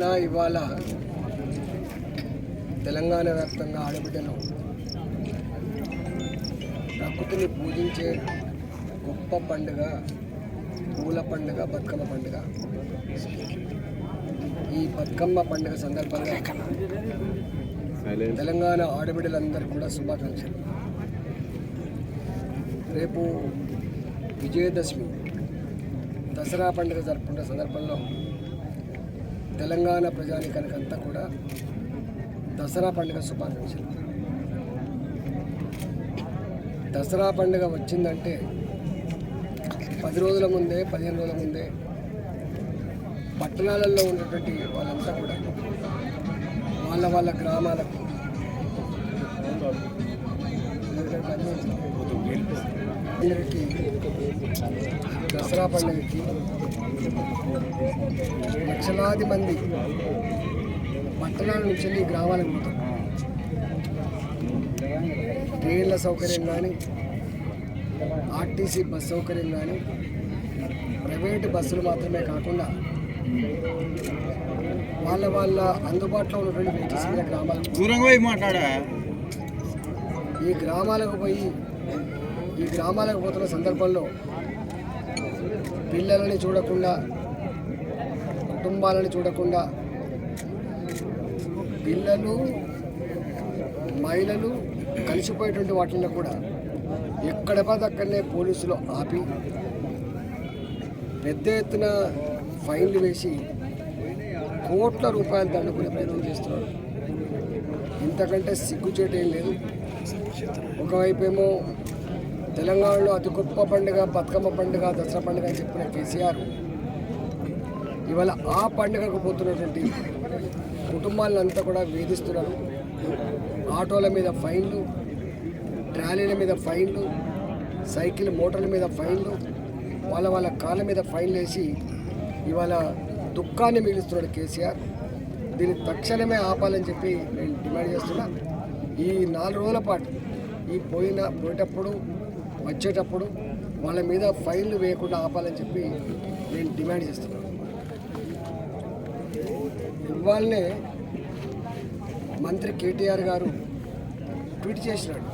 నిన్న ఇవాళ తెలంగాణ వ్యాప్తంగా ఆడబిడ్డలు ప్రకృతిని పూజించే గొప్ప పండుగ పూల పండుగ బతుకమ్మ పండుగ. ఈ బతుకమ్మ పండుగ సందర్భంగా తెలంగాణ ఆడబిడ్డలందరికీ కూడా శుభాకాంక్షలు. రేపు విజయదశమి దసరా పండుగ జరుపుకునే సందర్భంలో తెలంగాణ ప్రజానికానికంతా కూడా దసరా పండుగ శుభాకాంక్షలు. దసరా పండుగ వచ్చిందంటే పది రోజుల ముందే పదిహేను రోజుల ముందే పట్టణాలలో ఉన్నటువంటి వాళ్ళంతా కూడా వాళ్ళ వాళ్ళ గ్రామాలకు అందరికీ దసరా పండుగకి లక్షలాది మంది పట్టణాల నుంచి వెళ్ళి గ్రామాలకు పోతారు ట్రైన్ల సౌకర్యం కానీ ఆర్టీసీ బస్ సౌకర్యం కానీ ప్రైవేటు బస్సులు మాత్రమే కాకుండా వాళ్ళ వాళ్ళ అందుబాటులో ఉన్నటువంటి వెహికల్స్ మీద గ్రామాలకు మాట్లాడా? ఈ గ్రామాలకు పోయి ఈ గ్రామాలకు పోతున్న సందర్భంలో పిల్లలని చూడకుండా కుటుంబాలని చూడకుండా పిల్లలు మహిళలు కలిసిపోయేటువంటి వాటిల్లో కూడా ఎక్కడ పదక్కడనే పోలీసులు ఆపి పెద్ద ఎత్తున ఫైన్లు వేసి కోట్ల రూపాయలు దండుకునే ప్రయత్నం చేస్తున్నారు. ఇంతకంటే సిగ్గుచేటు ఏం లేదు. ఒకవైపు ఏమో తెలంగాణలో అతి గొప్ప పండుగ బతుకమ్మ పండుగ దసరా పండుగ అని చెప్పిన కేసీఆర్ ఇవాళ ఆ పండుగకు పోతున్నటువంటి కుటుంబాలంతా కూడా వేధిస్తున్నారు. ఆటోల మీద ఫైన్లు ట్రాలీల మీద ఫైన్లు సైకిల్ మోటార్ల మీద ఫైన్లు వాళ్ళ వాళ్ళ కాళ్ళ మీద ఫైన్లు వేసి ఇవాళ దుఃఖాన్ని మిగిలిస్తున్నాడు కేసీఆర్. దీన్ని తక్షణమే ఆపాలని చెప్పి నేను డిమాండ్ చేస్తున్నా. ఈ నాలుగు రోజుల పాటు ఈ పోయిన పోయేటప్పుడు వచ్చేటప్పుడు వాళ్ళ మీద ఫైన్లు వేయకుండా ఆపాలని చెప్పి నేను డిమాండ్ చేస్తున్నాను. ఇవాళనే మంత్రి కేటీఆర్ గారు ట్వీట్ చేసినాడు.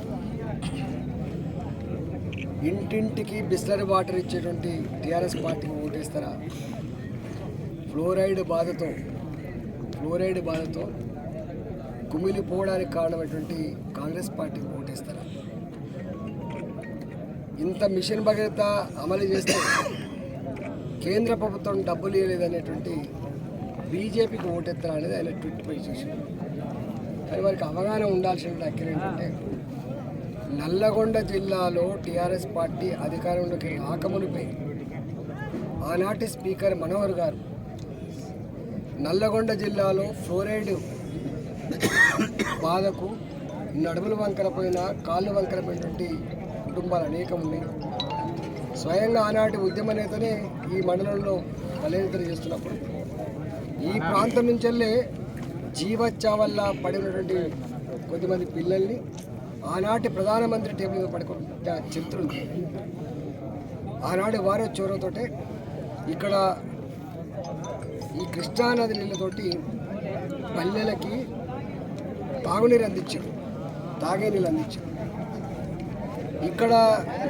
ఇంటింటికి బిస్లరీ వాటర్ ఇచ్చేటువంటి టీఆర్ఎస్ పార్టీకి ఓటేస్తారా? ఫ్లోరైడ్ బాధతో ఫ్లోరైడ్ బాధతో కుమిలిపోవడానికి కారణమైనటువంటి కాంగ్రెస్ పార్టీకి ఓటేస్తారా? ఇంత మిషన్ భగీరథ అమలు చేస్తే కేంద్ర ప్రభుత్వం డబ్బులు ఇవ్వలేదనేటువంటి బీజేపీకి ఓటెత్తరా అనేది ఆయన ట్వీట్ పై చూశారు కానీ వారికి అవగాహన ఉండాల్సిన దగ్గర ఏంటంటే నల్లగొండ జిల్లాలో టీఆర్ఎస్ పార్టీ అధికారంలోకి రాకమునిపై ఆనాటి స్పీకర్ మనోహర్ గారు నల్లగొండ జిల్లాలో ఫ్లోరైడ్ బాధకు నడుములు వంకరపోయిన కాళ్ళు వంకరపోయినటువంటి కుటుంబాలు అనేకం ఉన్నాయి. స్వయంగా ఆనాటి ఉద్యమ నేతనే ఈ మండలంలో బలహీనతలు చేస్తున్నప్పుడు. ఈ ప్రాంతం నుంచి వెళ్ళే జీవచ్చా వల్ల పడినటువంటి కొద్దిమంది పిల్లల్ని ఆనాటి ప్రధానమంత్రి టేబుల్ మీద పడుకుంటే చరిత్ర ఉంది ఆనాటి వారే చోరతోటే ఇక్కడ ఈ కృష్ణానది నీళ్ళతోటి పల్లెలకి తాగునీరు అందించారు. తాగే నీళ్ళు అందించారు. ఇక్కడ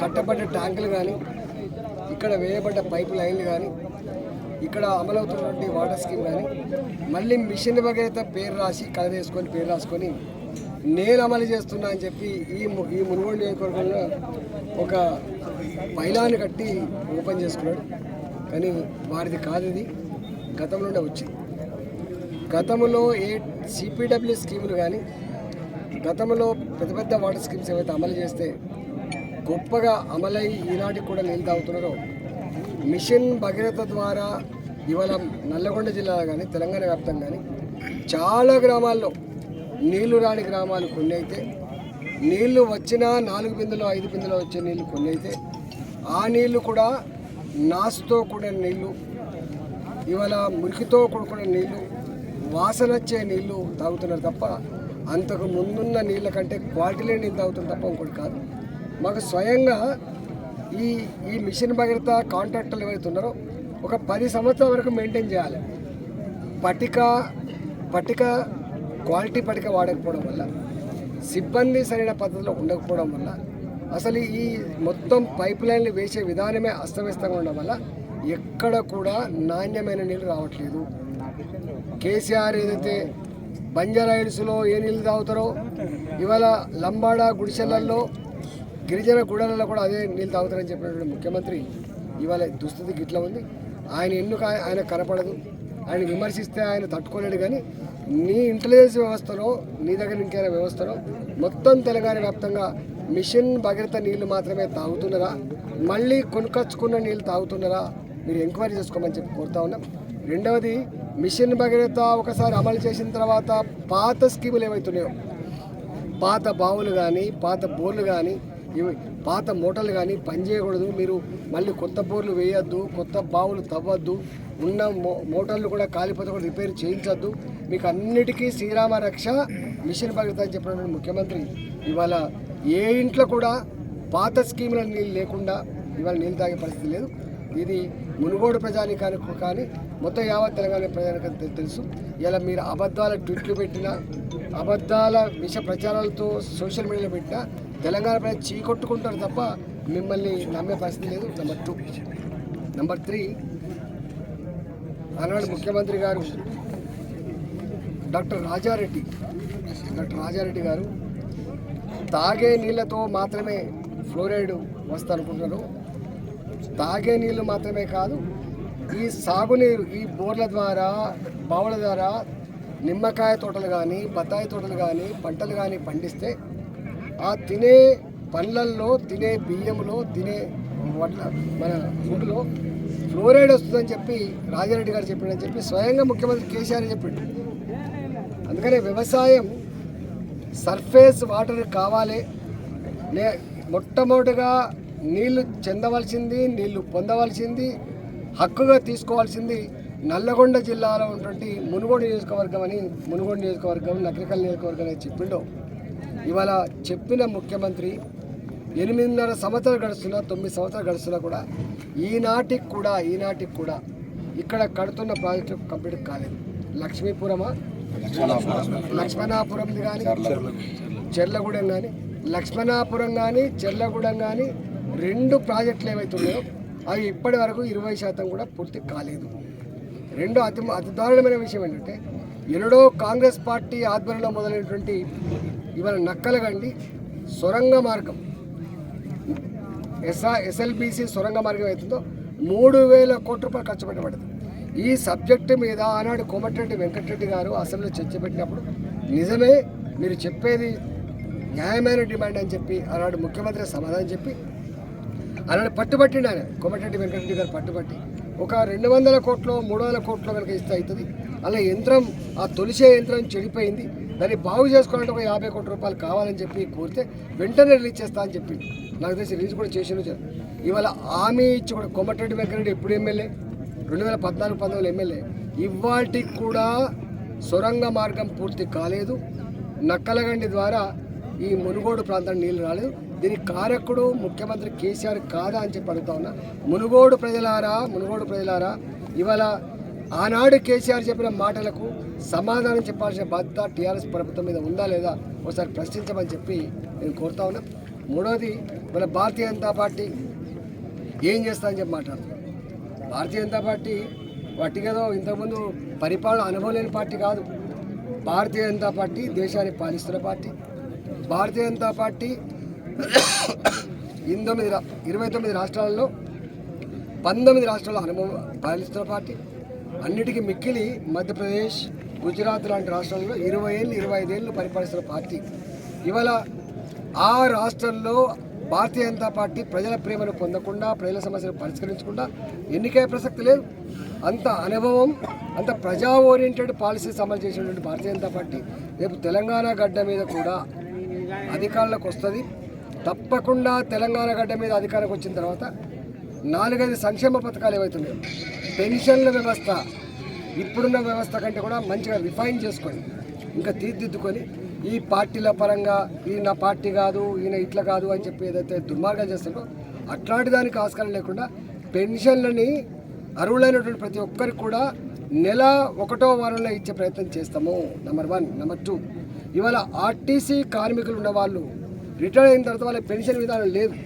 కట్టబడ్డ ట్యాంకులు కానీ ఇక్కడ వేయబడ్డ పైపు లైన్లు కానీ ఇక్కడ అమలవుతున్నటువంటి వాటర్ స్కీమ్ కానీ మళ్ళీ మిషన్ భగీరథ పేరు రాసి కథ వేసుకొని పేరు రాసుకొని నేను అమలు చేస్తున్నా అని చెప్పి ఈ ము- ఈ మునుగోడు నియోజకవర్గంలో ఒక పైలాన్ని కట్టి ఓపెన్ చేసుకున్నాడు. కానీ వారిది కాదు ఇది. గతంలోనే వచ్చింది. గతంలో ఏ సిపిడబ్ల్యూ స్కీములు కానీ గతంలో పెద్ద పెద్ద వాటర్ స్కీమ్స్ ఏవైతే అమలు చేస్తే గొప్పగా అమలై ఈనాటికి కూడా నీళ్ళు మిషన్ భగీరథ ద్వారా ఇవాళ నల్లగొండ జిల్లా కానీ తెలంగాణ వ్యాప్తంగా కానీ చాలా గ్రామాల్లో నీళ్ళు రాని గ్రామాలు కొన్ని అయితే నీళ్ళు వచ్చినా నాలుగు బిందులు ఐదు బిందులు వచ్చే నీళ్ళు కొన్ని అయితే ఆ నీళ్ళు కూడా నాసుతో కూడిన నీళ్ళు ఇవాళ మురికితో కూడుకున్న నీళ్ళు వాసన వచ్చే నీళ్ళు తాగుతున్నారు తప్ప అంతకు ముందున్న నీళ్ళ కంటే క్వాలిటీ లేని నీళ్ళు తాగుతున్నారు తప్ప ఇంకోటి కాదు. మాకు స్వయంగా ఈ ఈ మిషన్ భగీరథ కాంట్రాక్టర్లు ఎవరైతే ఉన్నారో ఒక పది సంవత్సరాల వరకు మెయింటైన్ చేయాలి. పటిక పటిక క్వాలిటీ పటిక వాడకపోవడం వల్ల సిబ్బంది సరైన పద్ధతిలో ఉండకపోవడం వల్ల అసలు ఈ మొత్తం పైప్ లైన్లు వేసే విధానమే అస్తవ్యస్తంగా ఉండడం వల్ల ఎక్కడ కూడా నాణ్యమైన నీళ్ళు రావట్లేదు. కేసీఆర్ ఏదైతే బంజారా హిల్స్లో ఏ నీళ్ళు తాగుతారో ఇవాళ లంబాడ గుడిసెలల్లో గిరిజన గుడలలో కూడా అదే నీళ్ళు తాగుతారని చెప్పినటువంటి ముఖ్యమంత్రి ఇవాళ దుస్థితి గిట్ల ఉంది. ఆయన ఎందుకు ఆయన కనపడదు? ఆయన విమర్శిస్తే ఆయన తట్టుకోలేడు కానీ నీ ఇంటెలిజెన్స్ వ్యవస్థలో నీ దగ్గర ఇంకేమైనా వ్యవస్థలో మొత్తం తెలంగాణ వ్యాప్తంగా మిషన్ భగీరథ నీళ్ళు మాత్రమే తాగుతున్నారా మళ్ళీ కొనుకొచ్చుకున్న నీళ్ళు తాగుతున్నారా మీరు ఎంక్వైరీ చేసుకోమని చెప్పి కోరుతా ఉన్నాం. రెండవది మిషన్ భగీరథ ఒకసారి అమలు చేసిన తర్వాత పాత స్కీములు ఏమవుతున్నాయో పాత బావులు కానీ పాత బోర్లు కానీ ఇవి పాత మూటలు కానీ పనిచేయకూడదు మీరు మళ్ళీ కొత్త బోర్లు వేయొద్దు కొత్త బావులు తవ్వద్దు. ఉన్న మో మోటార్లు కూడా కాలిపోతే కూడా రిపేర్ చేయించొద్దు. మీకు అన్నిటికీ శ్రీరామ రక్ష మిషన్ భగీరథ అని చెప్పినటువంటి ముఖ్యమంత్రి ఇవాళ ఏ ఇంట్లో కూడా పాత స్కీముల నీళ్ళు లేకుండా ఇవాళ నీళ్ళు తాగే పరిస్థితి లేదు. ఇది మునుగోడు ప్రజానికానికి కానీ మొత్తం యావత్ తెలంగాణ ప్రజానికి తెలుసు. ఇలా మీరు అబద్ధాల ట్వీట్లు పెట్టినా అబద్ధాల విష ప్రచారాలతో సోషల్ మీడియాలో పెట్టినా తెలంగాణ ప్రజలు చీకొట్టుకుంటారు తప్ప మిమ్మల్ని నమ్మే పరిస్థితి లేదు. నెంబర్ టూ నెంబర్ త్రీ ఆనాడు ముఖ్యమంత్రి గారు డాక్టర్ రాజారెడ్డి డాక్టర్ రాజారెడ్డి గారు తాగే నీళ్ళతో మాత్రమే ఫ్లోరైడ్ వస్తారనుకుంటున్నారు. తాగే నీళ్ళు మాత్రమే కాదు ఈ సాగునీరు ఈ బోర్ల ద్వారా బావుల ద్వారా నిమ్మకాయ తోటలు కానీ బత్తాయి తోటలు కానీ పంటలు కానీ పండిస్తే ఆ తినే పండ్లల్లో తినే బియ్యంలో తినే వడ్ల మన ఫుడ్లో ఫ్లోరైడ్ వస్తుందని చెప్పి రాజారెడ్డి గారు చెప్పాడని చెప్పి స్వయంగా ముఖ్యమంత్రి కేసీఆర్ చెప్పాడు. అందుకనే వ్యవసాయం సర్ఫేస్ వాటర్ కావాలి. లే మొట్టమొదటిగా నీళ్ళు చెందవలసింది నీళ్ళు పొందవలసింది హక్కుగా తీసుకోవాల్సింది నల్లగొండ జిల్లాలో ఉన్నటువంటి మునుగోడు నియోజకవర్గం అని మునుగోడు నియోజకవర్గం నగరికల్ నియోజకవర్గం అని చెప్పిండో ఇవాళ చెప్పిన ముఖ్యమంత్రి ఎనిమిదిన్నర సంవత్సరాలు గడుస్తున్నా తొమ్మిది సంవత్సరాలు గడుస్తున్నా కూడా ఈనాటికి కూడా ఈనాటికి కూడా ఇక్కడ కడుతున్న ప్రాజెక్టు కంప్లీట్ కాలేదు. లక్ష్మీపురమా? లక్ష్మణాపురంది కానీ చెర్లగూడెం కానీ లక్ష్మణాపురం కానీ చెర్లగూడెం కానీ రెండు ప్రాజెక్టులు ఏవైతున్నాయో అవి ఇప్పటి వరకు ఇరవై శాతం కూడా పూర్తి కాలేదు. రెండు అతి అతి దారుణమైన విషయం ఏంటంటే ఎన్నడో కాంగ్రెస్ పార్టీ ఆధ్వర్యంలో మొదలైనటువంటి ఇవాళ నక్కలగండి సొరంగ మార్గం. ఎస్ఆ ఎస్ఎల్బిసి సొరంగ మార్గం అవుతుందో మూడు వేల కోట్ల రూపాయలు ఖర్చు పెట్టబడింది. ఈ సబ్జెక్టు మీద ఆనాడు కోమటిరెడ్డి వెంకటరెడ్డి గారు అసెంబ్లీలో చర్చ పెట్టినప్పుడు నిజమే మీరు చెప్పేది న్యాయమైన డిమాండ్ అని చెప్పి ఆనాడు ముఖ్యమంత్రి సమాధానం చెప్పి ఆనాడు పట్టుబట్టిండు ఆయన కోమటిరెడ్డి వెంకటరెడ్డి గారు పట్టుబట్టి. ఒక రెండు వందల కోట్లు మూడు వందల కోట్లు కనుక ఇస్తే అవుతుంది. అలా యంత్రం ఆ తొలిసే యంత్రం చెడిపోయింది. దాన్ని బాగు చేసుకోవాలంటే ఒక యాభై కోట్ల రూపాయలు కావాలని చెప్పి కోరితే వెంటనే రిలీజ్ చేస్తా అని చెప్పి నాకు తెలిసి రిలీజ్ కూడా చేసిన ఇవాళ హామీ ఇచ్చి కూడా కోమటిరెడ్డి వెంకరెడ్డి ఎప్పుడు ఎమ్మెల్యే? రెండు వేల పద్నాలుగు పంతొమ్మిది ఎమ్మెల్యే. ఇవాటికి కూడా సొరంగ మార్గం పూర్తి కాలేదు. నక్కలగండి ద్వారా ఈ మునుగోడు ప్రాంతానికి నీళ్ళు రాలేదు. దీనికి కారకుడు ముఖ్యమంత్రి కేసీఆర్ కాదా అని చెప్పి అడుగుతా ఉన్నా. మునుగోడు ప్రజలారా మునుగోడు ప్రజలారా ఇవాళ ఆనాడు కేసీఆర్ చెప్పిన మాటలకు సమాధానం చెప్పాల్సిన బాధ్యత టీఆర్ఎస్ ప్రభుత్వం మీద ఉందా లేదా ఒకసారి ప్రశ్నించమని చెప్పి నేను కోరుతా ఉన్నా. మూడవది మన భారతీయ జనతా పార్టీ ఏం చేస్తా అని చెప్పి మాట్లాడుతున్నాం. భారతీయ జనతా పార్టీ వట్టిగదో ఇంతకుముందు పరిపాలన అనుభవం లేని పార్టీ కాదు. భారతీయ జనతా పార్టీ దేశాన్ని పాలిస్తున్న పార్టీ. భారతీయ జనతా పార్టీ ఎనిమిది ఇరవై తొమ్మిది రాష్ట్రాల్లో పంతొమ్మిది రాష్ట్రాల్లో అనుభవం పాలిస్తున్న పార్టీ. అన్నిటికీ మిక్కిలి మధ్యప్రదేశ్ గుజరాత్ లాంటి రాష్ట్రాల్లో ఇరవై ఏళ్ళు ఇరవై ఐదేళ్ళు పరిపాలిస్తున్న పార్టీ. ఇవాళ ఆ రాష్ట్రంలో భారతీయ జనతా పార్టీ ప్రజల ప్రేమను పొందకుండా ప్రజల సమస్యలు పరిష్కరించకుండా ఎన్నికయ్యే ప్రసక్తి లేదు. అంత అనుభవం అంత ప్రజా ఓరియంటెడ్ పాలసీస్ అమలు చేసినటువంటి భారతీయ జనతా పార్టీ రేపు తెలంగాణ గడ్డ మీద కూడా అధికారంలోకి వస్తుంది. తప్పకుండా తెలంగాణ గడ్డ మీద అధికారంకి వచ్చిన తర్వాత నాలుగైదు సంక్షేమ పథకాలు ఏవైతున్నాయో పెన్షన్ల వ్యవస్థ ఇప్పుడున్న వ్యవస్థ కంటే కూడా మంచిగా రిఫైన్ చేసుకొని ఇంకా తీర్దిద్దుకొని ఈ పార్టీల పరంగా ఈయన పార్టీ కాదు ఈయన ఇట్లా కాదు అని చెప్పి ఏదైతే దుర్మార్గాలు చేస్తారో అట్లాంటి దానికి ఆస్కారం లేకుండా పెన్షన్లని అర్హులైనటువంటి ప్రతి ఒక్కరికి కూడా నెల ఒకటో వారంలో ఇచ్చే ప్రయత్నం చేస్తాము. నెంబర్ వన్ నెంబర్ టూ ఇవాళ ఆర్టీసీ కార్మికులు ఉన్న వాళ్ళు రిటైర్ అయిన తర్వాత వాళ్ళ పెన్షన్ విధానం లేదు.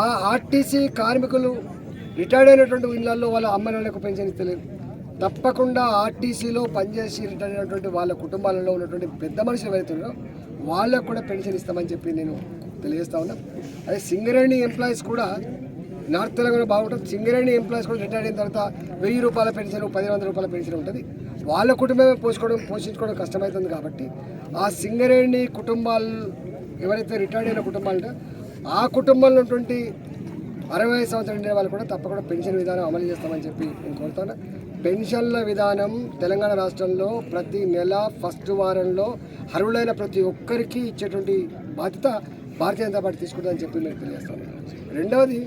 ఆ ఆర్టీసీ కార్మికులు రిటైర్డ్ అయినటువంటి ఇళ్ళలో వాళ్ళ అమ్మ నాన్నకు పెన్షన్ ఇస్తలేదు. తప్పకుండా ఆర్టీసీలో పనిచేసి రిటైర్ అయినటువంటి వాళ్ళ కుటుంబాలలో ఉన్నటువంటి పెద్ద మనుషులు ఎవరైతున్నారో వాళ్ళకు కూడా పెన్షన్ ఇస్తామని చెప్పి నేను తెలియజేస్తా ఉన్నా. అదే సింగరేణి ఎంప్లాయీస్ కూడా నార్త్ తెలంగాణ బాగుంటుంది. సింగరేణి ఎంప్లాయీస్ కూడా రిటైర్ అయిన తర్వాత వెయ్యి రూపాయల పెన్షన్ పదిహేను వందల రూపాయల పెన్షన్ ఉంటుంది. వాళ్ళ కుటుంబమే పోషించుకోవడం పోషించుకోవడం కష్టమవుతుంది కాబట్టి ఆ సింగరేణి కుటుంబాలు ఎవరైతే రిటైర్డ్ అయిన కుటుంబాలు ఆ కుటుంబంలో ఉన్నటువంటి అరవై ఐదు సంవత్సరాలు ఉండే వాళ్ళు కూడా తప్పకుండా పెన్షన్ విధానం అమలు చేస్తామని చెప్పి నేను కోరుతాను. పెన్షన్ల విధానం తెలంగాణ రాష్ట్రంలో ప్రతి నెల ఫస్ట్ వారంలో అర్హులైన ప్రతి ఒక్కరికి ఇచ్చేటువంటి బాధ్యత భారతీయ జనతా పార్టీ తీసుకుంటుందని చెప్పి నేను తెలియజేస్తాను. రెండవది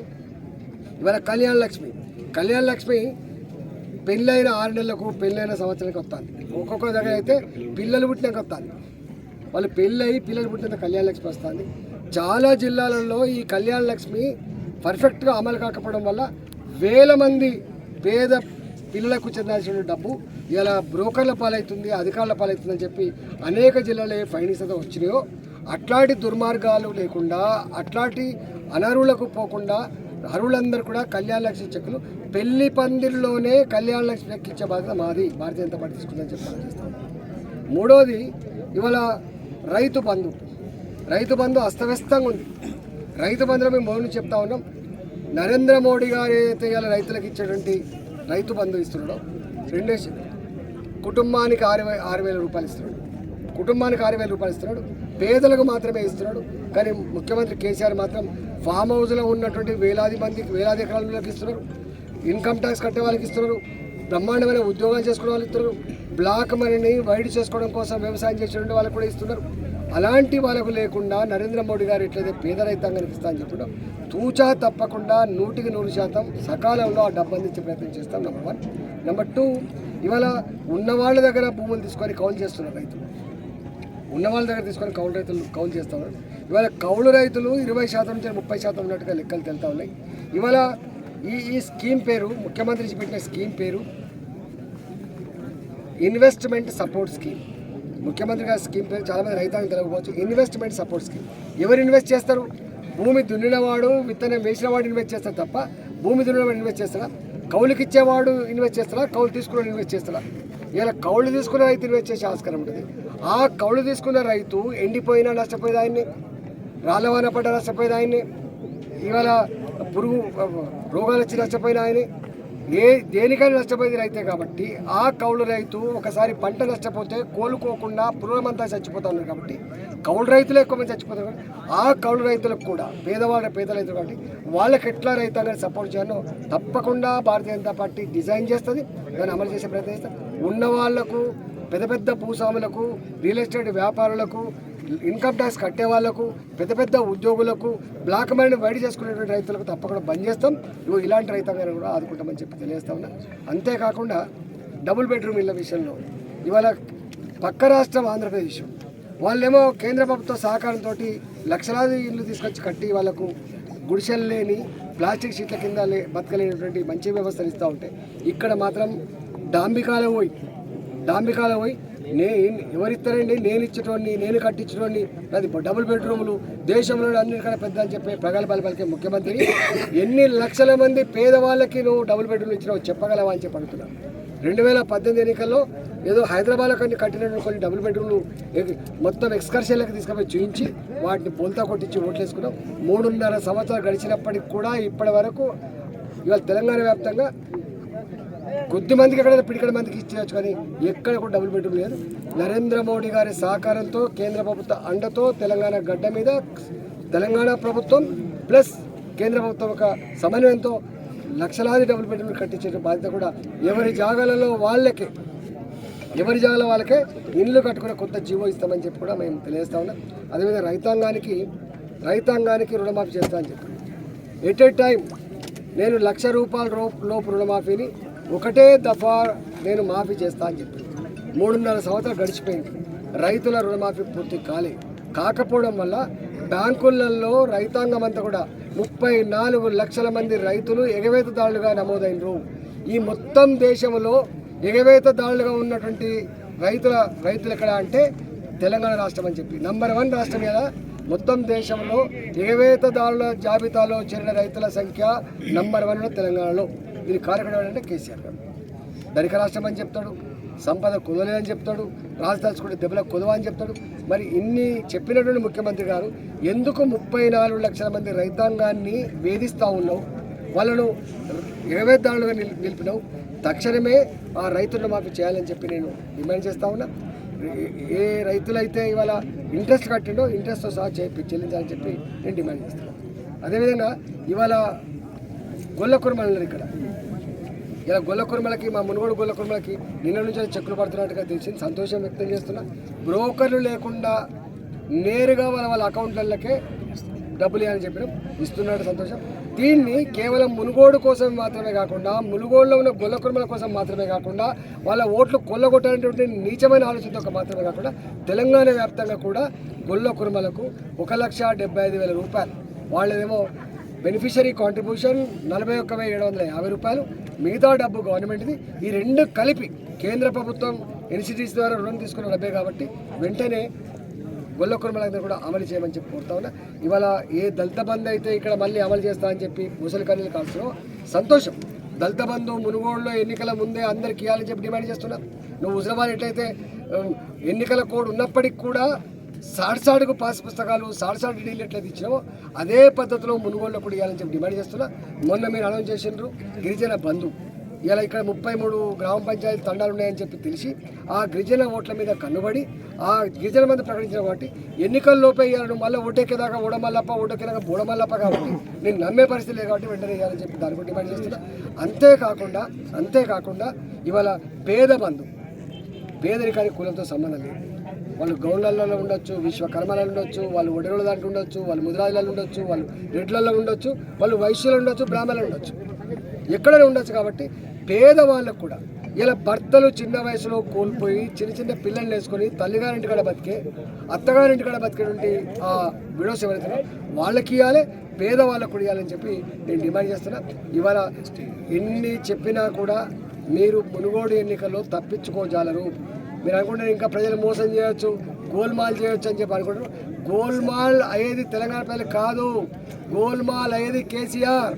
ఇవాళ కళ్యాణ లక్ష్మి. కళ్యాణ లక్ష్మి పెళ్ళైన ఆరు నెలలకు పెళ్ళైన సంవత్సరానికి వస్తుంది. ఒక్కొక్క దగ్గర అయితే పిల్లలు పుట్టినాక వస్తుంది. వాళ్ళు పెళ్ళి పిల్లలు పుట్టిన కళ్యాణ లక్ష్మి వస్తుంది. చాలా జిల్లాలలో ఈ కళ్యాణ లక్ష్మి పర్ఫెక్ట్గా అమలు కాకపోవడం వల్ల వేల మంది పేద పిల్లలకు చెందాల్సిన డబ్బు ఇలా బ్రోకర్ల పాలవుతుంది అధికారుల పాలవుతుందని చెప్పి అనేక జిల్లాలో ఏ అయితే వచ్చినాయో. అట్లాంటి దుర్మార్గాలు లేకుండా అట్లాంటి అనర్హులకు పోకుండా అరువులందరూ కూడా కళ్యాణ లక్ష్మి చెక్కులు పెళ్ళి పందిరిలోనే కళ్యాణ లక్ష్మి చెక్ ఇచ్చే బాధ్యత మాది భారతీయ జనతా పార్టీ తీసుకుందని చెప్పి మూడోది ఇవాళ రైతు బంధు. రైతు బంధు అస్తవ్యస్తంగా ఉంది. రైతు బంధులో మేము మౌనం చెప్తా ఉన్నాం. నరేంద్ర మోడీ గారు ఏదైతే ఇవాళ రైతులకు ఇచ్చేటువంటి రైతు బంధు ఇస్తున్నాడో. రెండే కుటుంబానికి ఆరు ఆరు వేల రూపాయలు ఇస్తున్నాడు. కుటుంబానికి ఆరు వేల రూపాయలు ఇస్తున్నాడు. పేదలకు మాత్రమే ఇస్తున్నాడు. కానీ ముఖ్యమంత్రి కేసీఆర్ మాత్రం ఫామ్ హౌస్లో ఉన్నటువంటి వేలాది మందికి వేలాది ఎకరాలకు ఇస్తున్నారు. ఇన్కమ్ ట్యాక్స్ కట్టే వాళ్ళకి ఇస్తున్నారు. బ్రహ్మాండమైన ఉద్యోగాలు చేసుకునే వాళ్ళకి ఇస్తున్నారు. బ్లాక్ మనీని వైడ్ చేసుకోవడం కోసం వ్యవసాయం చేసే వాళ్ళకు కూడా ఇస్తున్నారు. అలాంటి వాళ్ళకు లేకుండా నరేంద్ర మోడీ గారు ఎట్లయితే పేద రైతాంగానికి ఇస్తా అని చెప్పడం తూచా తప్పకుండా నూటికి నూరు శాతం సకాలంలో ఆ డబ్బు అందించే ప్రయత్నం చేస్తాం నెంబర్ వన్ నెంబర్ టూ ఇవాళ ఉన్న వాళ్ళ దగ్గర భూములు తీసుకొని కౌలు చేస్తున్నారు రైతులు. ఉన్న వాళ్ళ దగ్గర తీసుకొని కౌలు రైతులు కౌలు చేస్తున్నారు. ఇవాళ కౌలు రైతులు ఇరవై శాతం నుంచి ముప్పై శాతం ఉన్నట్టుగా లెక్కలు తెలుతా ఉన్నాయి. ఇవాళ ఈ ఈ స్కీమ్ పేరు ముఖ్యమంత్రి పెట్టిన స్కీమ్ పేరు ఇన్వెస్ట్మెంట్ సపోర్ట్ స్కీమ్. ముఖ్యమంత్రి గారి స్కీమ్ పేరు చాలామంది రైతాంగం తెలియకపోవచ్చు ఇన్వెస్ట్మెంట్ సపోర్ట్ స్కీమ్. ఎవరు ఇన్వెస్ట్ చేస్తారు? భూమి దున్నినవాడు విత్తనం వేసినవాడు ఇన్వెస్ట్ చేస్తారు తప్ప భూమి దున్నినవాడు ఇన్వెస్ట్ చేస్తారా కౌలుకి ఇచ్చేవాడు ఇన్వెస్ట్ చేస్తారా కౌలు తీసుకున్న ఇన్వెస్ట్ చేస్తారా ఇలా కౌలు తీసుకున్న రైతు ఇన్వెస్ట్ చేసే ఆస్కారం ఉంటుంది ఆ కౌలు తీసుకున్న రైతు ఎండిపోయినా నష్టపోయేది ఆయన్ని. రాళ్ళవాన పడ్డ నష్టపోయేది ఆయన్ని. ఇవాళ పురుగు రోగాలు వచ్చి నష్టపోయిన ఆయన ఏ దేనికైనా నష్టపోయేది రైతే కాబట్టి ఆ కౌలు రైతు ఒకసారి పంట నష్టపోతే కోలుకోకుండా పురుగుమంతా చచ్చిపోతా ఉన్నారు కాబట్టి కౌలు రైతులు ఎక్కువ మంది చచ్చిపోతారు కాబట్టి ఆ కౌలు రైతులకు కూడా పేదవాళ్ళ పేద రైతులు కాబట్టి వాళ్ళకి ఎట్లా రైతాంగాన్ని సపోర్ట్ చేయాలో తప్పకుండా భారతీయ జనతా పార్టీ డిజైన్ చేస్తుంది దాన్ని అమలు చేసే ప్రయత్నం చేస్తుంది. ఉన్న వాళ్ళకు పెద్ద పెద్ద భూస్వాములకు రియల్ ఎస్టేట్ వ్యాపారులకు ఇన్కమ్ ట్యాక్స్ కట్టే వాళ్ళకు పెద్ద పెద్ద ఉద్యోగులకు బ్లాక్ మనీని బయట చేసుకునేటువంటి రైతులకు తప్పకుండా బంద్ చేస్తాం. నువ్వు ఇలాంటి రైతాంగాన్ని కూడా ఆదుకుంటామని చెప్పి తెలియజేస్తా ఉన్నా. అంతేకాకుండా డబుల్ బెడ్రూమ్ ఇళ్ళ విషయంలో ఇవాళ పక్క రాష్ట్రం ఆంధ్రప్రదేశ్. వాళ్ళేమో కేంద్ర ప్రభుత్వ సహకారంతో లక్షలాది ఇల్లు తీసుకొచ్చి కట్టి వాళ్ళకు గుడిసెలు లేని ప్లాస్టిక్ షీట్ల కింద లే బతకలేనటువంటి మంచి వ్యవస్థలు ఇస్తూ ఉంటే ఇక్కడ మాత్రం డాంబికాలో పోయి డాంబికాలో పోయి నే ఎవరిస్తారండి నేను ఇచ్చేటోడిని నేను కట్టించేటోడిని అది డబుల్ బెడ్రూములు దేశంలో అన్నిటికన్నా పెద్ద అని చెప్పి ప్రగల్భాలు పలికే ముఖ్యమంత్రి. ఎన్ని లక్షల మంది పేదవాళ్ళకి నువ్వు డబుల్ బెడ్రూమ్ ఇచ్చినావు చెప్పగలవా అని చెప్పి అడుగుతున్నా. రెండు వేల పద్దెనిమిది ఎన్నికల్లో ఏదో హైదరాబాద్లో కొన్ని కట్టినటువంటి కొన్ని డబుల్ బెడ్రూమ్లు మొత్తం ఎక్స్కర్షన్లకు తీసుకుపోయి చూపించి వాటిని పొంతా కొట్టించి ఓట్లేసుకున్నాం. మూడున్నర సంవత్సరాలు గడిచినప్పటికి కూడా ఇప్పటి వరకు ఇవాళ తెలంగాణ వ్యాప్తంగా కొద్ది మందికి ఎక్కడైనా పిడికడ మందికి ఇచ్చేయచ్చు కానీ ఎక్కడ కూడా డబుల్ బెడ్రూమ్ లేదు. నరేంద్ర మోడీ గారి సహకారంతో కేంద్ర ప్రభుత్వ అండతో తెలంగాణ గడ్డ మీద తెలంగాణ ప్రభుత్వం ప్లస్ కేంద్ర ప్రభుత్వం ఒక సమన్వయంతో లక్షలాది డబుల్ బెడ్రూమ్లు కట్టించే బాధ్యత కూడా ఎవరి జాగాలలో వాళ్ళకే ఎవరి జాగాలో వాళ్ళకే ఇల్లు కట్టుకునే కొత్త జీవో ఇస్తామని చెప్పి కూడా మేము తెలియజేస్తా ఉన్నాం. అదేవిధంగా రైతాంగానికి రైతాంగానికి రుణమాఫీ చేస్తా అని చెప్పి. ఎట్ ఏ టైం నేను లక్ష రూపాయల లోపు రుణమాఫీని ఒకటే దఫా నేను మాఫీ చేస్తా అని చెప్పి. మూడున్నర సంవత్సరాలు గడిచిపోయింది. రైతుల రుణమాఫీ పూర్తి కాలే. కాకపోవడం వల్ల బ్యాంకులలో రైతాంగం అంతా కూడా ముప్పై నాలుగు లక్షల మంది రైతులు ఎగవేతదారులుగా నమోదైనరు. ఈ మొత్తం దేశంలో ఎగవేతదారులుగా ఉన్నటువంటి రైతుల రైతులు ఎక్కడ అంటే తెలంగాణ రాష్ట్రం అని చెప్పి. నంబర్ వన్ రాష్ట్రం కదా మొత్తం దేశంలో ఎగవేతదారుల జాబితాలో చేరిన రైతుల సంఖ్య నంబర్ వన్ తెలంగాణలో. దీని కారకుడు అంటే కేసీఆర్ గారు. ధనిక రాష్ట్రం అని చెప్తాడు సంపద కుదలేదని చెప్తాడు రాజదాచుకుంటే దెబ్బల కుదవ అని చెప్తాడు. మరి ఇన్ని చెప్పినటువంటి ముఖ్యమంత్రి గారు ఎందుకు ముప్పై నాలుగు లక్షల మంది రైతాంగాన్ని వేధిస్తూ ఉన్నావు? వాళ్ళను ఇరవైదారులుగా నిల్ నిలిపినావు. తక్షణమే ఆ రైతులను మాకు చేయాలని చెప్పి నేను డిమాండ్ చేస్తా ఉన్నా. ఏ- రైతులైతే ఇవాళ ఇంట్రెస్ట్ కట్టిండో ఇంట్రెస్ట్తో సహా చెప్పి చెల్లించాలని చెప్పి నేను డిమాండ్ చేస్తాను అదేవిధంగా ఇవాళ గొల్ల కుర్మలు ఇక్కడ. ఇలా గొల్ల కుర్మలకి మా మునుగోడు గొల్ల కుర్మలకి నిన్న నుంచి చెక్కులు పడుతున్నట్టుగా తెలిసింది. సంతోషం వ్యక్తం చేస్తున్నా. బ్రోకర్లు లేకుండా నేరుగా వాళ్ళ వాళ్ళ అకౌంట్లకే డబ్బులు అని చెప్పడం ఇస్తున్నాడు సంతోషం. దీన్ని కేవలం మునుగోడు కోసం మాత్రమే కాకుండా మునుగోడులో ఉన్న గొల్ల కుర్మల కోసం మాత్రమే కాకుండా వాళ్ళ ఓట్లు కొల్లగొట్టాలనేటువంటి నీచమైన ఆలోచనతో మాత్రమే కాకుండా తెలంగాణ వ్యాప్తంగా కూడా గొల్ల కుర్మలకు ఒక లక్ష డెబ్బై ఐదు వేల రూపాయలు. వాళ్ళదేమో బెనిఫిషరీ కాంట్రిబ్యూషన్ నలభై ఒక్క వెయ్యి ఏడు వందల యాభై రూపాయలు. మిగతా డబ్బు గవర్నమెంట్ది. ఈ రెండు కలిపి కేంద్ర ప్రభుత్వం ఎన్సిటీస్ ద్వారా రుణం తీసుకున్న డబ్బే కాబట్టి వెంటనే గొల్ల కుర్మలందరూ కూడా అమలు చేయమని చెప్పి కోరుతా ఉన్నా. ఇవాళ ఏ దళిత బంధు అయితే ఇక్కడ మళ్ళీ అమలు చేస్తా అని చెప్పి ముసలి కన్నీలు కాల్చున్నావు సంతోషం. దళిత బంధు మునుగోడులో ఎన్నికల ముందే అందరికి ఇవ్వాలని చెప్పి డిమాండ్ చేస్తున్నారు నువ్వు హుజరాబాద్ ఎట్లయితే ఎన్నికల కోడ్ ఉన్నప్పటికీ కూడా సాడ్సాడుకు పాస్ పుస్తకాలు సాడ్సాడు డీలు ఎట్లయితే ఇచ్చినావో అదే పద్ధతిలో మునుగోళ్ళకు కూడా ఇవ్వాలని చెప్పి డిమాండ్ చేస్తున్నా. మొన్న మీరు అనౌన్స్ చేసిండ్రు గిరిజన బంధు. ఇలా ఇక్కడ ముప్పై మూడు గ్రామ పంచాయతీ తండాలు ఉన్నాయని చెప్పి తెలిసి ఆ గిరిజన ఓట్ల మీద కన్నుబడి ఆ గిరిజన మంది ప్రకటించిన కాబట్టి ఎన్నికల్లోపే ఇవ్వాలను మళ్ళీ ఓటెక్కేదాకా ఓడమల్లప్ప ఓటెక్కేదాకా బూడమల్లప్ప కాబట్టి నేను నమ్మే పరిస్థితి లేదు కాబట్టి వెంటనే ఇవ్వాలని చెప్పి దాని కూడా డిమాండ్ చేస్తున్నా. అంతేకాకుండా అంతేకాకుండా ఇవాళ పేద బంధు పేదరికానికి కులంతో సంబంధం లేదు. వాళ్ళు గౌన్లలో ఉండొచ్చు విశ్వకర్మలలో ఉండొచ్చు వాళ్ళు ఒడరుల దాంట్లో ఉండొచ్చు వాళ్ళు ముదిరాజులలో ఉండొచ్చు వాళ్ళు రెడ్లలో ఉండొచ్చు వాళ్ళు వైశ్యులు ఉండొచ్చు బ్రాహ్మణులు ఉండొచ్చు. ఎక్కడైనా ఉండొచ్చు కాబట్టి పేదవాళ్ళకు కూడా ఇలా భర్తలు చిన్న వయసులో కోల్పోయి చిన్న చిన్న పిల్లల్ని వేసుకొని తల్లిగారింటి కాడ బతికే అత్తగారింటి కాడ బతికేటువంటి ఆ విడోస్ ఎవరైతే వాళ్ళకి ఇవ్వాలి పేదవాళ్ళకు కూడా ఇవ్వాలని చెప్పి నేను డిమాండ్ చేస్తున్నా. ఇవాళ ఎన్ని చెప్పినా కూడా మీరు మునుగోడు ఎన్నికల్లో తప్పించుకోజాలరు. మీరు అనుకుంటే ఇంకా ప్రజలు మోసం చేయొచ్చు గోల్మాల్ చేయొచ్చు అని చెప్పి అనుకుంటారు. గోల్మాల్ అయ్యేది తెలంగాణ ప్రజలు కాదు. గోల్మాల్ అయ్యేది కేసీఆర్.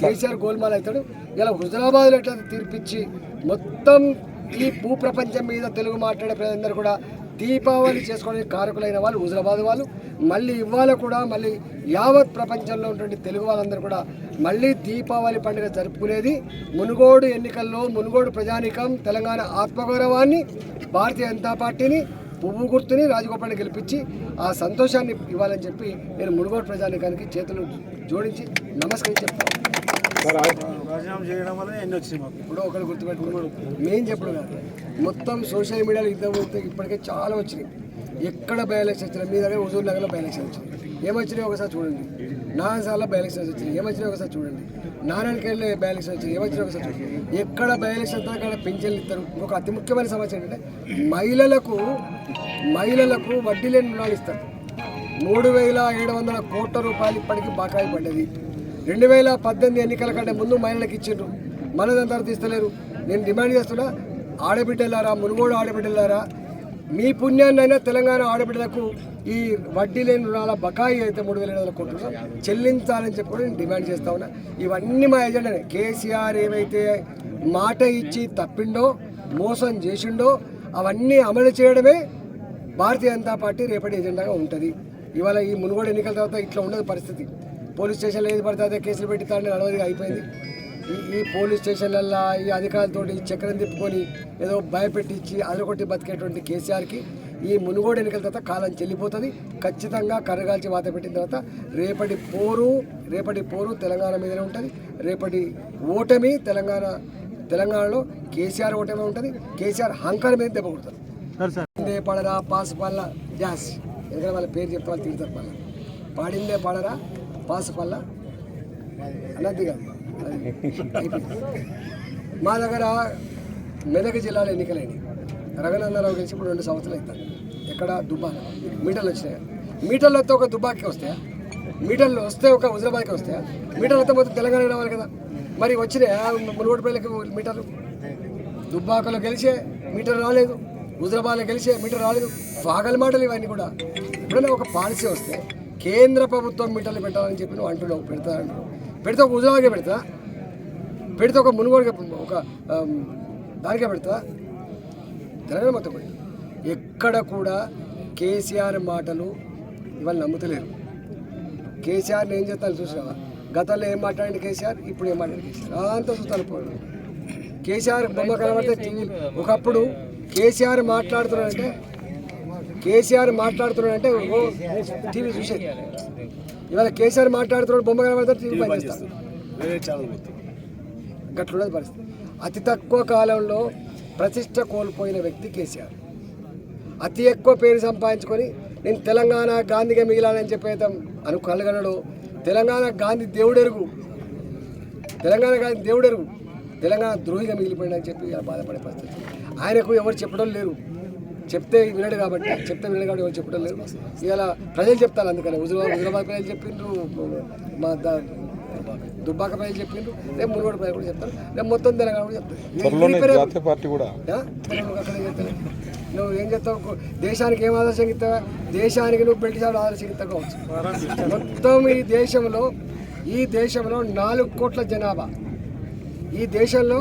కేసీఆర్ గోల్మాల్ అవుతాడు. ఇలా హుజరాబాద్లో ఎట్లా తీర్పిచ్చి మొత్తం ఈ భూ ప్రపంచం మీద తెలుగు మాట్లాడే ప్రజలందరూ కూడా దీపావళి చేసుకోవడానికి కారకులైన వాళ్ళు హుజరాబాద్ వాళ్ళు మళ్ళీ ఇవాళ కూడా మళ్ళీ యావత్ ప్రపంచంలో ఉన్నటువంటి తెలుగు వాళ్ళందరూ కూడా మళ్ళీ దీపావళి పండుగ జరుపుకునేది. మునుగోడు ఎన్నికల్లో మునుగోడు ప్రజానికం తెలంగాణ ఆత్మగౌరవాన్ని భారతీయ జనతా పార్టీని పువ్వు గుర్తుని రాజగోపాల్ని గెలిపించి ఆ సంతోషాన్ని ఇవ్వాలని చెప్పి నేను మునుగోడు ప్రజానికానికి చేతులు జోడించి నమస్కరించి చెప్తాను రాజీనామా చేయడం వల్ల ఎన్ని వచ్చినాయి మాకు? ఇప్పుడు ఒకరు గుర్తుపెట్టుకున్నాడు మేం చెప్పడం కాదు. మొత్తం సోషల్ మీడియాలో యుద్ధం పోతే ఇప్పటికే చాలా వచ్చినాయి. ఎక్కడ బై వచ్చినాయి మీ దగ్గర హుజూర్ నగర్లో బై ఎలక్షన్ వచ్చినాయి. ఏమొచ్చినాయి ఒకసారి చూడండి. నారాయణసార్లో బయాలక్స్ వచ్చినాయి. ఏమొచ్చినాయి ఒకసారి చూడండి. నారాయణకెళ్ళి బై ఎలక్షన్ వచ్చినాయి. ఏమొచ్చినాయి ఒకసారి చూడండి. ఎక్కడ బై ఎలక్షన్ అక్కడ పెన్షన్లు ఇస్తారు? ఒక అతి ముఖ్యమైన సమస్య ఏంటంటే మహిళలకు మహిళలకు వడ్డీ లేని రుణాలు ఇస్తారు. మూడు వేల ఏడు వందల కోట్ల రూపాయలు ఇప్పటికీ బకాయి పడ్డది. రెండు వేల పద్దెనిమిది ఎన్నికల కంటే ముందు మహిళలకు ఇచ్చిండ్రు. మనదంతా తీస్తలేరు. నేను డిమాండ్ చేస్తున్నా ఆడబిడ్డలారా మునుగోడు ఆడబిడ్డలారా మీ పుణ్యాన్నైనా తెలంగాణ ఆడబిడ్డలకు ఈ వడ్డీ లేని రుణాల బకాయి అయితే మూడు వేల ఏడు వందల కోట్లు చెల్లించాలని చెప్పి కూడా నేను డిమాండ్ చేస్తా ఉన్నా. ఇవన్నీ మా ఎజెండానే. కేసీఆర్ ఏమైతే మాట ఇచ్చి తప్పిండో మోసం చేసిండో అవన్నీ అమలు చేయడమే భారతీయ జనతా పార్టీ రేపటి ఎజెండాగా ఉంటుంది. ఇవాళ ఈ మునుగోడు ఎన్నికల తర్వాత ఇట్లా ఉండదు పరిస్థితి. పోలీస్ స్టేషన్లో ఏది పడితే అదే కేసులు పెట్టి తాండి నడవదిగా అయిపోయింది. ఈ ఈ పోలీస్ స్టేషన్లల్లో ఈ అధికారులతోటి చక్రం తిప్పుకొని ఏదో భయపెట్టించి అదొకటి బతికేటువంటి కేసీఆర్కి ఈ మునుగోడు ఎన్నికల తర్వాత కాలం చెల్లిపోతుంది. ఖచ్చితంగా కర్రగాల్చి వాత పెట్టిన తర్వాత రేపటి పోరు రేపటి పోరు తెలంగాణ మీదనే ఉంటుంది. రేపటి ఓటమి తెలంగాణ తెలంగాణలో కేసీఆర్ ఓటమి ఉంటుంది. కేసీఆర్ హంకర్ మీద దెబ్బ కొడుతుంది పాడిందే పడరా పాసు పల్ల జాస్. ఎందుకంటే వాళ్ళ పేరు చెప్తే వాళ్ళు తిడతారు పల్ల పాడిందే పడరా పాసు పల్ల? అన్నది మా దగ్గర మెదక్ జిల్లాలో ఎన్నికలైనవి రఘునందరావు గెలిచి ఇప్పుడు రెండు సంవత్సరాలు అవుతాయి. ఎక్కడ? దుబ్బాల మీటర్లు వచ్చినాయి? మీటర్లు వస్తే ఒక దుబ్బాకి వస్తాయా? మీటర్లు వస్తే ఒక హుజరాబాద్కి వస్తాయా? మీటర్లు వస్తే మొత్తం తెలంగాణ రావాలి కదా. మరి వచ్చినాయా మునుగోడు ప్రజలకు మీటర్లు? దుబ్బాకలో గెలిచే మీటర్ రాలేదు. హుజరాబాద్లో గెలిచే మీటర్ రాలేదు. పాగల మాటలు ఇవన్నీ కూడా. ఎప్పుడైనా ఒక పాలసీ వస్తే కేంద్ర ప్రభుత్వం మీటర్లు పెట్టాలని చెప్పి నువ్వు అంటున్నావు పెడతా అంటున్నావు. పెడితే ఒక హుజరాబాద్కే పెడతా. పెడితే ఒక మునుగోడుగా ఒక దానికే పెడతా. తెలంగాణ మొత్తం పెడతా. ఎక్కడ కూడా కేసీఆర్ మాటలు ఇవాళ నమ్ముతలేరు. కేసీఆర్ని ఏం చేస్తాను చూసినావా? గతంలో ఏం మాట్లాడండి కేసీఆర్? ఇప్పుడు ఏం మాట్లాడింది కేసీఆర్? అంతా చూస్తాను పోయి కేసీఆర్ బొమ్మ కనబడితే ఒకప్పుడు కేసీఆర్ మాట్లాడుతున్నాడంటే కేసీఆర్ మాట్లాడుతున్నాడంటే టీవీ చూసేది ఇవాళ కేసీఆర్ మాట్లాడుతున్నాడు బొమ్మ కనబడితే టీవీ పోతుంది గట్లున్నది పరిస్థితి. అతి తక్కువ కాలంలో ప్రతిష్ట కోల్పోయిన వ్యక్తి కేసీఆర్. అతి ఎక్కువ పేరు సంపాదించుకొని నేను తెలంగాణ గాంధీగా మిగిలానని చెప్పేత అను కలగనడు. తెలంగాణ గాంధీ దేవుడెరుగు. తెలంగాణ గాంధీ దేవుడెరుగు. తెలంగాణ ద్రోహిగా మిగిలిపోయిందని చెప్పి ఇలా బాధపడే పరిస్థితి. ఆయనకు ఎవరు చెప్పడం లేరు చెప్తే వినడు కాబట్టి చెప్తే వినడు కాబట్టి ఎవరు చెప్పడం లేరు ఇవాళ ప్రజలు చెప్తారు అందుకని. హుజరాబాద్ హుజరాబాద్ ప్రజలు చెప్పిండ్రు మా దుబ్బాక ప్రజలు చెప్పిండ్రు రేపు మునుగోడు ప్రజలు కూడా చెప్తారు రేపు మొత్తం తెలంగాణ కూడా చెప్తారు. పార్టీ కూడా. నువ్వు ఏం చెప్తావు? దేశానికి ఏం ఆదర్శంగా ఇస్తావా? దేశానికి నువ్వు బెల్ట్ షాప్ ఆదర్శంగా ఇస్తా కావచ్చు. మొత్తం ఈ దేశంలో ఈ దేశంలో నాలుగు కోట్ల జనాభా. ఈ దేశంలో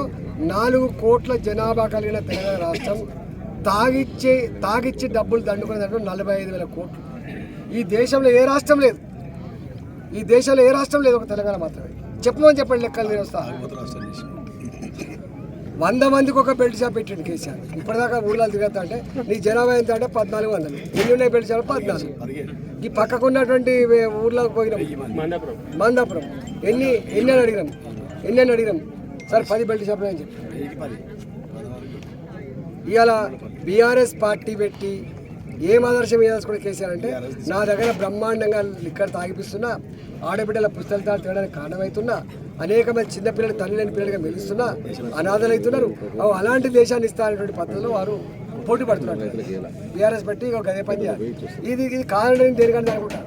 నాలుగు కోట్ల జనాభా కలిగిన తెలంగాణ రాష్ట్రం తాగిచ్చే తాగిచ్చి డబ్బులు దండుకునే దాంట్లో నలభై ఐదు వేల కోట్లు. ఈ దేశంలో ఏ రాష్ట్రం లేదు. ఈ దేశంలో ఏ రాష్ట్రం లేదు ఒక తెలంగాణ మాత్రమే. చెప్పమని చెప్పండి లెక్కలు నేను వస్తా. వంద మందికి ఒక బెల్ట్ షాప్ పెట్టిండు కేసీఆర్. ఇప్పటిదాకా ఊళ్ళో తిరుగుతా అంటే నీ జనాభా ఎంత అంటే పద్నాలుగు వందలు. ఎన్ని ఉన్నాయి బెల్ట్ షాప్ పద్నాలుగు. ఈ పక్కకు ఉన్నటువంటి ఊర్లోకి పోయినాం. మందాపురం. ఎన్ని ఎన్ని అని అడిగినాం. ఎన్ని అని అడిగినాం. సార్ పది బెల్ట్ షాపులు అని చెప్పి. ఇవాళ బీఆర్ఎస్ పార్టీ పెట్టి ఏం ఆదర్శం వేయాల్సుకునే కేసీఆర్ అంటే నా దగ్గర బ్రహ్మాండంగా లిక్కర్ తాగిపిస్తున్నా ఆడబిడ్డల పుస్తకాలు తాడు తినడానికి కారణమవుతున్నా అనేక మంది చిన్నపిల్లలు తల్లి లేని పిల్లలుగా మెలుస్తున్నా అనాథలు అవుతున్నారు అవి అలాంటి దేశాన్ని ఇస్తారనేటువంటి పద్ధతిలో వారు పోటీ పడుతున్నారు. బీఆర్ఎస్ బట్టి ఒక గదే పని ఇది ఇది కారణం దేనికంటే అనుకుంటా.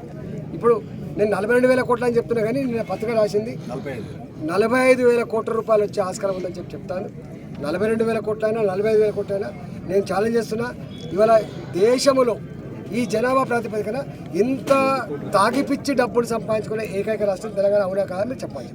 ఇప్పుడు నేను నలభై రెండు వేల కోట్లు అని చెప్తున్నా కానీ నేను పత్రిక రాసింది నలభై ఐదు వేల కోట్ల రూపాయలు వచ్చే ఆస్కారం ఉందని చెప్పి చెప్తాను. నలభై రెండు వేల కోట్లైనా నలభై ఐదు వేల కోట్లైనా నేను ఛాలెంజ్ చేస్తున్నా. ఇవాళ దేశంలో ఈ జనాభా ప్రాతిపదికన ఇంత తాగిపిచ్చి డబ్బులు సంపాదించుకునే ఏకైక రాష్ట్రం తెలంగాణ అవునా కాదని చెప్పాలి.